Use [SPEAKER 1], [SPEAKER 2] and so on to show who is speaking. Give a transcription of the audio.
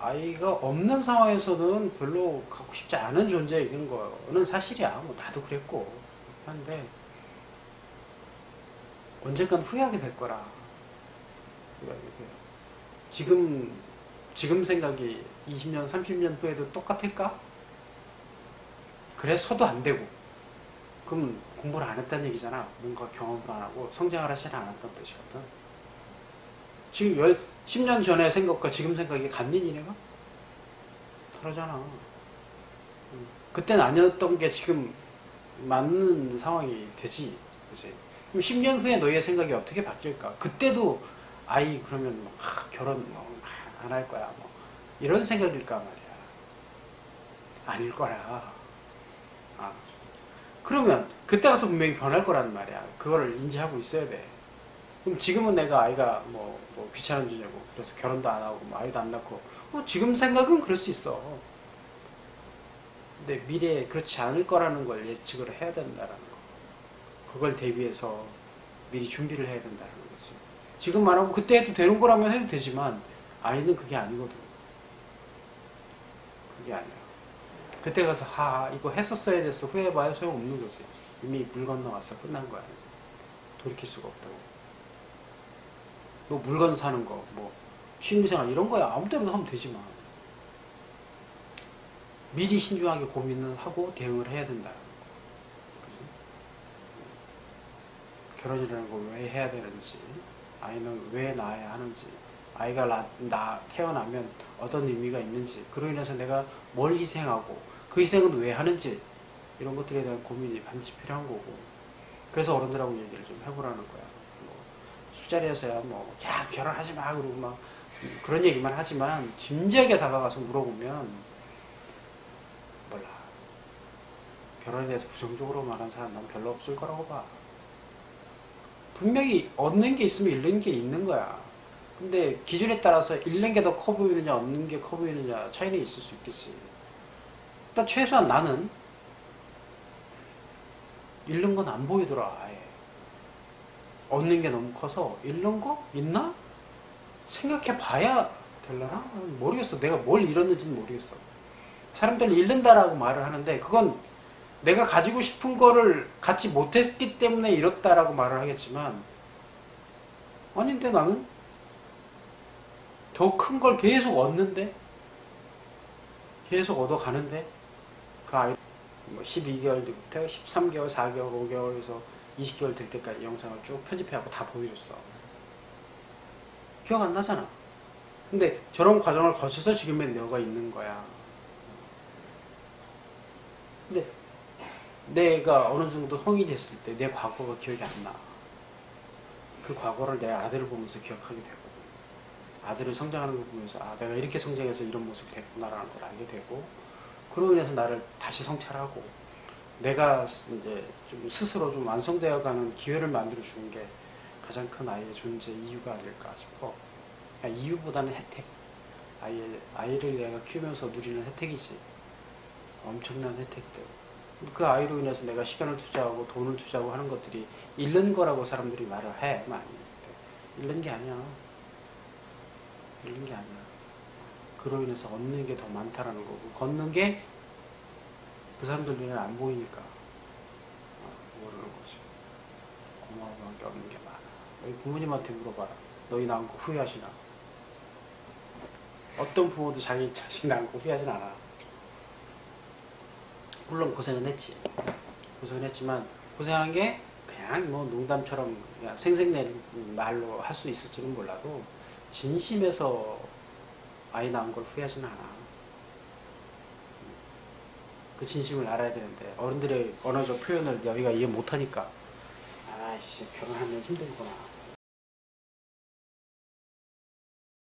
[SPEAKER 1] 아이가 없는 상황에서는 별로 갖고 싶지 않은 존재인 거는 사실이야. 뭐 나도 그랬고. 한데 언젠간 후회하게 될 거라. 지금 지금 생각이 20년, 30년 후에도 똑같을까? 그래서도 안 되고. 그럼 공부를 안 했다는 얘기잖아. 뭔가 경험을 안 하고 성장을 하지 않았던 뜻이거든. 지금 열, 10년 전의 생각과 지금 생각이 같니 니네가? 다르잖아. 음, 그때는 아니었던 게 지금 맞는 상황이 되지. 그지? 그럼 10년 후에 너희의 생각이 어떻게 바뀔까? 그때도 아이 그러면 뭐, 하, 결혼 안할 거야. 뭐 이런 생각일까 말이야. 아닐 거야. 아. 그러면 그때 가서 분명히 변할 거란 말이야. 그거를 인지하고 있어야 돼. 그럼 지금은 내가 아이가 뭐, 뭐 귀찮은 주제고 그래서 결혼도 안 하고 뭐 아이도 안 낳고 어, 지금 생각은 그럴 수 있어. 근데 미래에 그렇지 않을 거라는 걸 예측을 해야 된다라는 거. 그걸 대비해서 미리 준비를 해야 된다는 거지. 지금 말하고 그때 해도 되는 거라면 해도 되지만 아이는 그게 아니거든. 그게 아니야. 그때 가서 하 이거 했었어야 됐어 후회해봐야 소용없는 거지. 이미 물 건너왔어 끝난 거야. 돌이킬 수가 없다고. 너 물건 사는 거, 뭐 취미생활 이런 거야 아무 때나 하면 되지만 미리 신중하게 고민을 하고 대응을 해야 된다는 거. 그지? 결혼이라는 걸 왜 해야 되는지, 아이는 왜 낳아야 하는지, 아이가 나, 나 태어나면 어떤 의미가 있는지, 그로 인해서 내가 뭘 희생하고 그 희생은 왜 하는지 이런 것들에 대한 고민이 반드시 필요한 거고. 그래서 어른들하고 얘기를 좀 해보라는 거야. 뭐 술자리에서야 뭐, 야, 결혼하지 마. 그러고 막 그런 얘기만 하지만, 진지하게 다가가서 물어보면, 몰라. 결혼에 대해서 부정적으로 말하는 사람 난 별로 없을 거라고 봐. 분명히 얻는 게 있으면 잃는 게 있는 거야. 근데 기준에 따라서 잃는 게 더 커 보이느냐, 얻는 게 커 보이느냐 차이는 있을 수 있겠지. 일단 최소한 나는 잃는 건 안 보이더라, 아예. 얻는 게 너무 커서 잃는 거 있나? 생각해 봐야 될라나? 모르겠어. 내가 뭘 잃었는지는 모르겠어. 사람들이 잃는다라고 말을 하는데 그건 내가 가지고 싶은 거를 갖지 못했기 때문에 잃었다라고 말을 하겠지만 아닌데 나는 더 큰 걸 계속 얻는데 계속 얻어가는데 그 아이 뭐 12개월 때부터 13개월, 4개월, 5개월에서 20개월 될 때까지 영상을 쭉 편집해갖고 다 보여줬어. 기억 안 나잖아. 근데 저런 과정을 거쳐서 지금의 너가 있는 거야. 근데 내가 어느 정도 성인이 됐을 때 내 과거가 기억이 안 나. 그 과거를 내 아들을 보면서 기억하게 되고, 아들을 성장하는 걸 보면서, 아, 내가 이렇게 성장해서 이런 모습이 됐구나라는 걸 알게 되고, 그로 인해서 나를 다시 성찰하고, 내가 이제 좀 스스로 좀 완성되어 가는 기회를 만들어 주는 게 가장 큰 아이의 존재 이유가 아닐까. 그러니까 이유보다는 혜택. 아이, 아이를 내가 키우면서 누리는 혜택이지. 엄청난 혜택들. 그 아이로 인해서 내가 시간을 투자하고 돈을 투자하고 하는 것들이 잃는 거라고 사람들이 말을 해, 많이. 잃는 게 아니야. 잃는 게 아니야. 그로 인해서 얻는 게 더 많다라는 거고, 걷는 게 그 사람들 눈에 안 보이니까 어, 모르는 거지. 고마워한 게 없는 게 많아. 부모님한테 물어봐라. 너희 낳은 거 후회하시나? 어떤 부모도 자기 자식 낳은 거 후회하진 않아. 물론 고생은 했지. 고생은 했지만 고생한 게 그냥 뭐 농담처럼 그냥 생색낸 말로 할 수 있을지는 몰라도 진심에서 아이 낳은 걸 후회하지는 않아. 그 진심을 알아야 되는데 어른들의 언어적 표현을 너희가 이해 못하니까. 아이씨 결혼하면 힘들구나